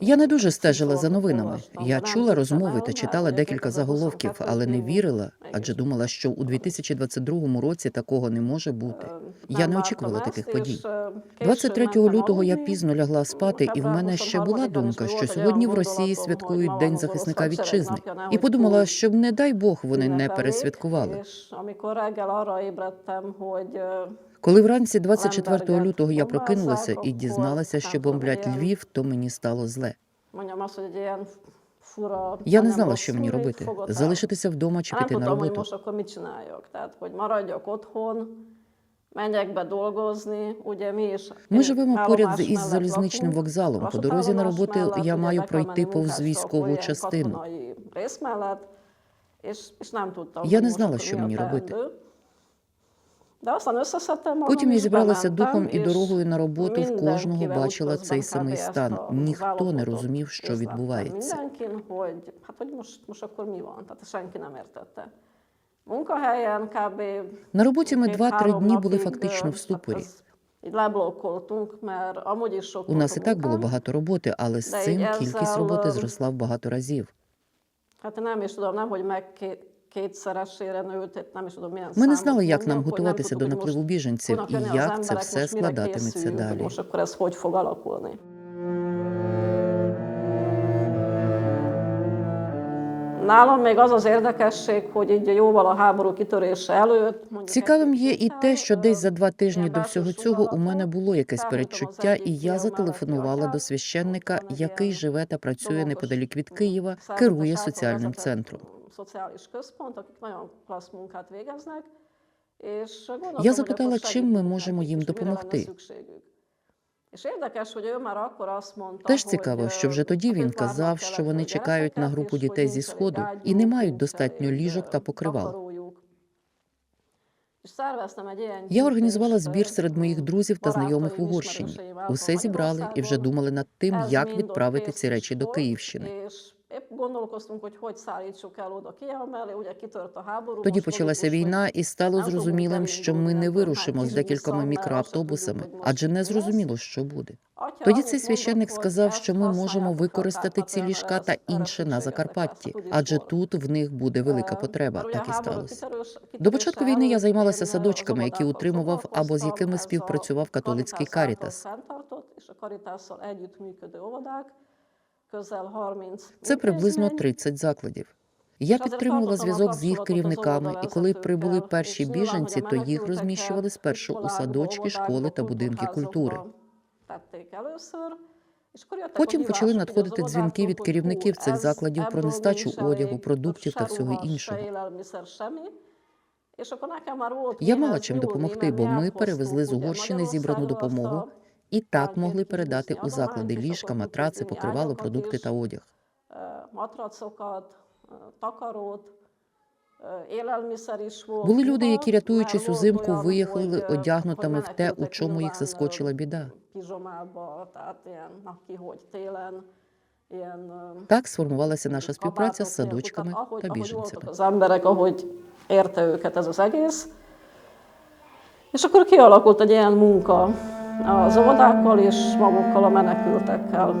Я не дуже стежила за новинами. Я чула розмови та читала декілька заголовків, але не вірила, адже думала, що у 2022 році такого не може бути. Я не очікувала таких подій. 23 лютого я пізно лягла спати, і в мене ще була думка, що сьогодні в Росії святкують День захисника вітчизни, і подумала, щоб не дай Бог вони не пересвяткували. Коли вранці 24 лютого я прокинулася і дізналася, що бомблять Львів, то мені стало зле. Я не знала, що мені робити: залишитися вдома чи піти на роботу. Ми живемо поряд із залізничним вокзалом. По дорозі на роботу я маю пройти повз військову частину. Я не знала, що мені робити. Потім я зібралася духом і дорогою на роботу в кожного бачила цей самий стан. Ніхто не розумів, що відбувається. На роботі ми два-три дні були фактично в ступорі. У нас і так було багато роботи, але з цим кількість роботи зросла в багато разів. Ми не знали, як нам готуватися до напливу біженців і як це все складатиметься далі. Nálam még az az érdekesség, hogy így jóval a háború kitörése előtt... Цікавим є і те, що десь за два тижні до всього цього у мене було якесь передчуття, і я зателефонувала до священника, який живе та працює неподалік від Києва, керує соціальним центром. Я запитала, чим ми можемо їм допомогти. Теж цікаво, що вже тоді він казав, що вони чекають на групу дітей зі сходу і не мають достатньо ліжок та покривал. Я організувала збір серед моїх друзів та знайомих в Угорщині. Усе зібрали і вже думали над тим, як відправити ці речі до Київщини. Épp gondolkoztunk, hogy hogy szállítsuk el oda Kijev mellé, ugye kitört a háború. Тоді почалася війна, і стало зрозумілим, що ми не вирушимо з декількома мікроавтобусами, адже не зрозуміло, що буде. Тоді цей священник сказав, що ми можемо використати ці ліжка та інше на Закарпатті, адже тут в них буде велика Е, потреба. Так і сталося. До початку війни я займалася садочками, які утримував або з якими співпрацював католицький Карітас. Це приблизно intézmény. 30 закладів. Я підтримувала зв'язок з їх керівниками, і коли прибули перші біженці, то їх розміщували спершу у садочки, школи та будинки культури. Потім почали надходити дзвінки від керівників цих закладів про нестачу одягу, продуктів та всього іншого. Я мала чим допомогти, бо ми перевезли з Угорщини зібрану допомогу і так могли передати у заклади ліжка, матраци, покривало, продукти та одяг. Були люди, які, рятуючись узимку, виїхали одягнутими в те, у чому їх заскочила біда. Так сформувалася наша співпраця з садочками та біженцями. És akkor kialakult egy ilyen munka az óvodákkal és magukkal a menekültekkel.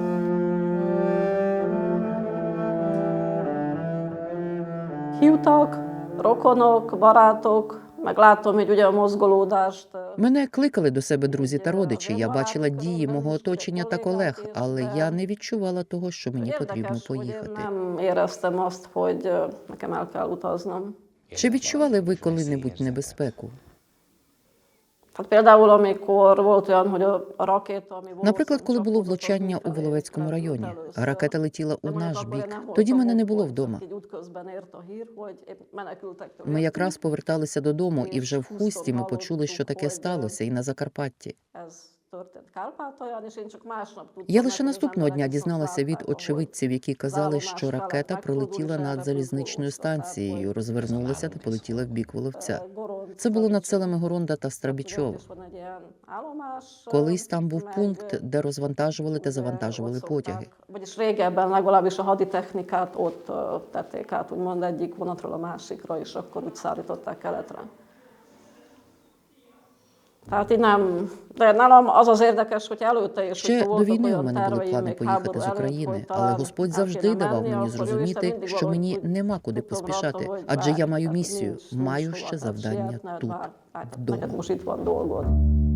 Hívtak, rokonok, barátok, meg látom, hogy ugye a mozgolódást. Мене кликали до себе друзі та родичі. Я бачила дії мого оточення та колег, але я не відчувала того, що мені потрібно поїхати. Чи відчували ви коли-небудь небезпеку? Наприклад, коли було влучання у Воловецькому районі, ракета летіла у наш бік. Тоді мене не було вдома. Ми якраз поверталися додому, і вже в хусті ми почули, що таке сталося, і на Закарпатті. Я лише наступного дня дізналася від очевидців, які казали, що ракета пролетіла над залізничною станцією, розвернулася та полетіла в бік Воловця. Це було над селами Горонда та Страбічова. Колись там був пункт, де розвантажували та завантажували потяги. Vagyis régebben Tehát így nem, de nálam az az érdekes, hogy előtte is, Ще до війни у мене були плани поїхати з України, але Господь завжди давав мені зрозуміти, що мені нема куди поспішати, адже я hát місію, маю ще завдання тут, вдома.